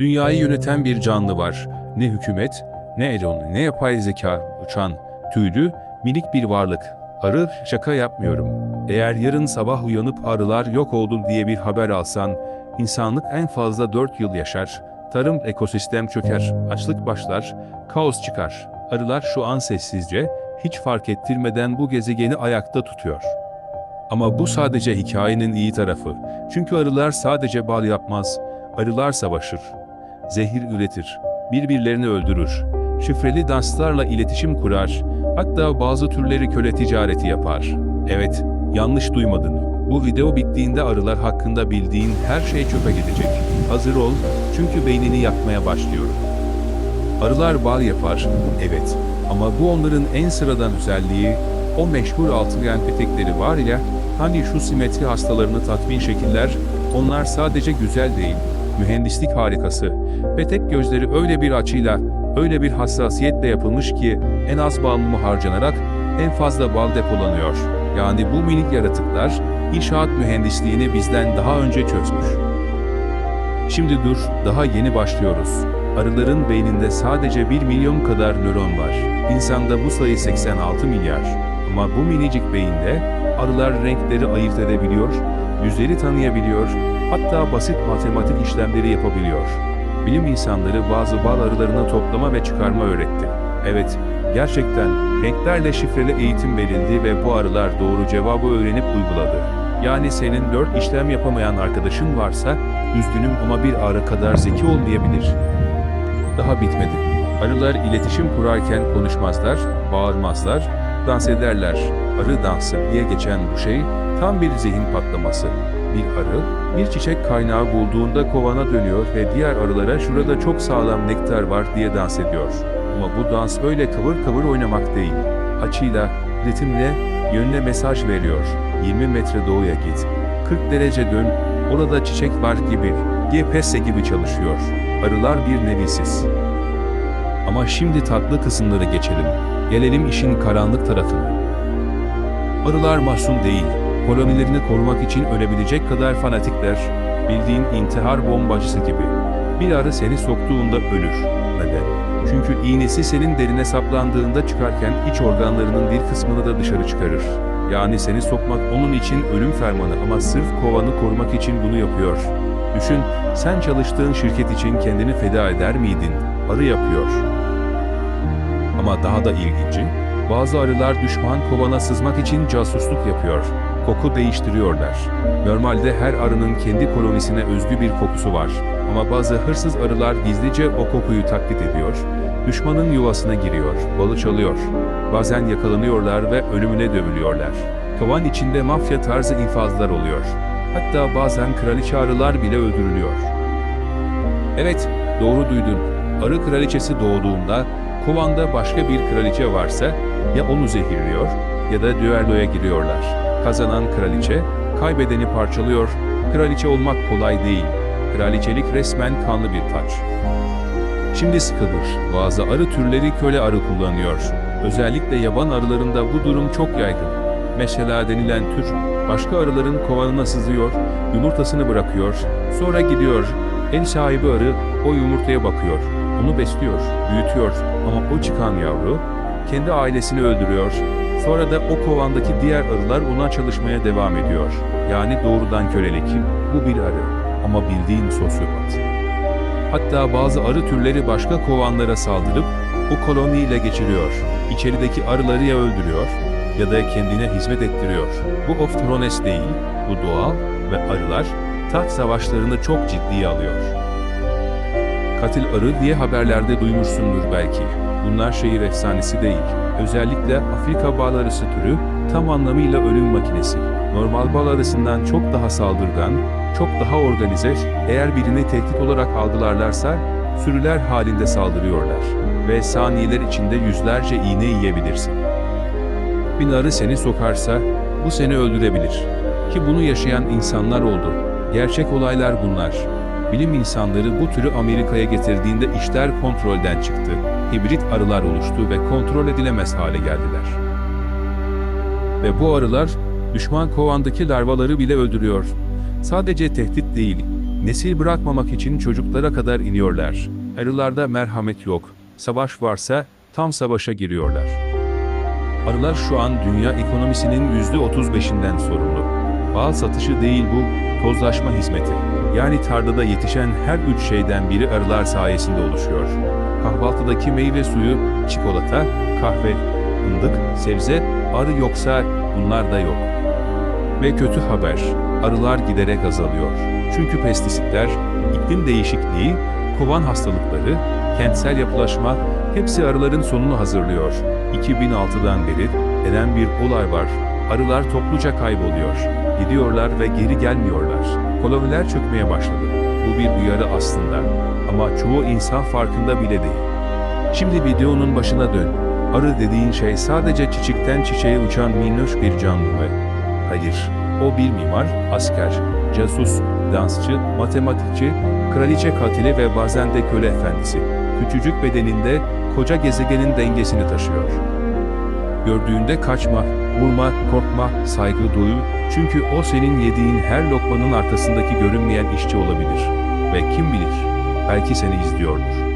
Dünyayı yöneten bir canlı var. Ne hükümet, ne elon, ne yapay zeka, uçan, tüylü, minik bir varlık. Arı, şaka yapmıyorum. Eğer yarın sabah uyanıp arılar yok oldu diye bir haber alsan, insanlık en fazla 4 yıl yaşar, tarım ekosistem çöker, açlık başlar, kaos çıkar. Arılar şu an sessizce, hiç fark ettirmeden bu gezegeni ayakta tutuyor. Ama bu sadece hikayenin iyi tarafı. Çünkü arılar sadece bal yapmaz, arılar savaşır. Zehir üretir, birbirlerini öldürür. Şifreli danslarla iletişim kurar, hatta bazı türleri köle ticareti yapar. Evet, yanlış duymadın. Bu video bittiğinde arılar hakkında bildiğin her şey çöpe gidecek. Hazır ol, çünkü beynini yakmaya başlıyorum. Arılar bal yapar, evet. Ama bu onların en sıradan özelliği, o meşhur altıgen petekleri var ya, hani şu simetri hastalarını tatmin şekiller, onlar sadece güzel değil, mühendislik harikası. Petek gözleri öyle bir açıyla, öyle bir hassasiyetle yapılmış ki, en az bal harcanarak en fazla bal depolanıyor. Yani bu minik yaratıklar, inşaat mühendisliğini bizden daha önce çözmüş. Şimdi dur, daha yeni başlıyoruz. Arıların beyninde sadece 1 milyon kadar nöron var. İnsanda bu sayı 86 milyar. Ama bu minicik beyinde arılar renkleri ayırt edebiliyor, yüzleri tanıyabiliyor, hatta basit matematik işlemleri yapabiliyor. Bilim insanları bazı bal arılarını toplama ve çıkarma öğretti. Evet, gerçekten renklerle şifreli eğitim verildi ve bu arılar doğru cevabı öğrenip uyguladı. Yani senin dört işlem yapamayan arkadaşın varsa, üzgünüm ama bir arı kadar zeki olmayabilir. Daha bitmedi. Arılar iletişim kurarken konuşmazlar, bağırmazlar, dans ederler. Arı dansı diye geçen bu şey tam bir zihin patlaması. Bir arı, bir çiçek kaynağı bulduğunda kovana dönüyor ve diğer arılara şurada çok sağlam nektar var diye dans ediyor. Ama bu dans öyle kıvır kıvır oynamak değil. Açıyla, ritimle, yönle mesaj veriyor. 20 metre doğuya git. 40 derece dön, orada çiçek var gibi, GPS gibi çalışıyor. Arılar bir nevisiz. Ama şimdi tatlı kısımları geçelim. Gelelim işin karanlık tarafına. Arılar masum değil. Kolonilerini korumak için ölebilecek kadar fanatikler. Bildiğin intihar bombacısı gibi. Bir arı seni soktuğunda ölür. Neden? Çünkü iğnesi senin derine saplandığında çıkarken iç organlarının bir kısmını da dışarı çıkarır. Yani seni sokmak onun için ölüm fermanı ama sırf kovanı korumak için bunu yapıyor. Düşün, sen çalıştığın şirket için kendini feda eder miydin? Arı yapıyor. Ama daha da ilginci, bazı arılar düşman kovana sızmak için casusluk yapıyor. Koku değiştiriyorlar. Normalde her arının kendi kolonisine özgü bir kokusu var. Ama bazı hırsız arılar gizlice o kokuyu taklit ediyor. Düşmanın yuvasına giriyor, balı çalıyor. Bazen yakalanıyorlar ve ölümüne dövülüyorlar. Kovan içinde mafya tarzı infazlar oluyor. Hatta bazen kraliçe arılar bile öldürülüyor. Evet, doğru duydun. Arı kraliçesi doğduğunda kovanda başka bir kraliçe varsa ya onu zehirliyor ya da düelloya giriyorlar. Kazanan kraliçe, kaybedeni parçalıyor. Kraliçe olmak kolay değil. Kraliçelik resmen kanlı bir taç. Şimdi sıkı dur. Bazı arı türleri köle arı kullanıyor. Özellikle yaban arılarında bu durum çok yaygın. Mesela denilen tür, başka arıların kovanına sızıyor, yumurtasını bırakıyor, sonra gidiyor. En sahibi arı o yumurtaya bakıyor, onu besliyor, büyütüyor ama o çıkan yavru kendi ailesini öldürüyor. Sonra da o kovandaki diğer arılar ona çalışmaya devam ediyor. Yani doğrudan kölelik. Bu bir arı ama bildiğin sosyopat. Hatta bazı arı türleri başka kovanlara saldırıp o koloniyle geçiriyor. İçerideki arıları ya öldürüyor ya da kendine hizmet ettiriyor. Bu of Thrones değil, bu doğal ve arılar taht savaşlarını çok ciddiye alıyor. Katil arı diye haberlerde duymuşsundur belki. Bunlar şehir efsanesi değil. Özellikle Afrika bal arısı türü tam anlamıyla ölüm makinesi. Normal bal arısından çok daha saldırgan, çok daha organize, eğer birini tehdit olarak algılarlarsa sürüler halinde saldırıyorlar. Ve saniyeler içinde yüzlerce iğne yiyebilirsin. Bir arı seni sokarsa bu seni öldürebilir. Ki bunu yaşayan insanlar oldu. Gerçek olaylar bunlar. Bilim insanları bu türü Amerika'ya getirdiğinde işler kontrolden çıktı. Hibrit arılar oluştu ve kontrol edilemez hale geldiler. Ve bu arılar düşman kovandaki larvaları bile öldürüyor. Sadece tehdit değil, Nesil bırakmamak için çocuklara kadar iniyorlar. Arılarda merhamet yok. Savaş varsa tam savaşa giriyorlar. Arılar şu an dünya ekonomisinin %35'inden sorumlu. Bal satışı değil bu, tozlaşma hizmeti. Yani tarlada yetişen her üç şeyden biri arılar sayesinde oluşuyor. Kahvaltıdaki meyve suyu, çikolata, kahve, fındık, sebze, arı yoksa bunlar da yok. Ve kötü haber, arılar giderek azalıyor. Çünkü pestisitler, iklim değişikliği, kovan hastalıkları, kentsel yapılaşma hepsi arıların sonunu hazırlıyor. 2006'dan beri gelen bir olay var. Arılar topluca kayboluyor. Gidiyorlar ve geri gelmiyorlar. Koloniler çökmeye başladı. Bu bir uyarı aslında. Ama çoğu insan farkında bile değil. Şimdi videonun başına dön. Arı dediğin şey sadece çiçekten çiçeğe uçan minnoş bir canlı mı? Hayır. O bir mimar, asker, casus, dansçı, matematikçi, kraliçe katili ve bazen de köle efendisi. Küçücük bedeninde koca gezegenin dengesini taşıyor. Gördüğünde kaçma, vurma, korkma, saygı duy. Çünkü o senin yediğin her lokmanın arkasındaki görünmeyen işçi olabilir. Ve kim bilir, belki seni izliyordur.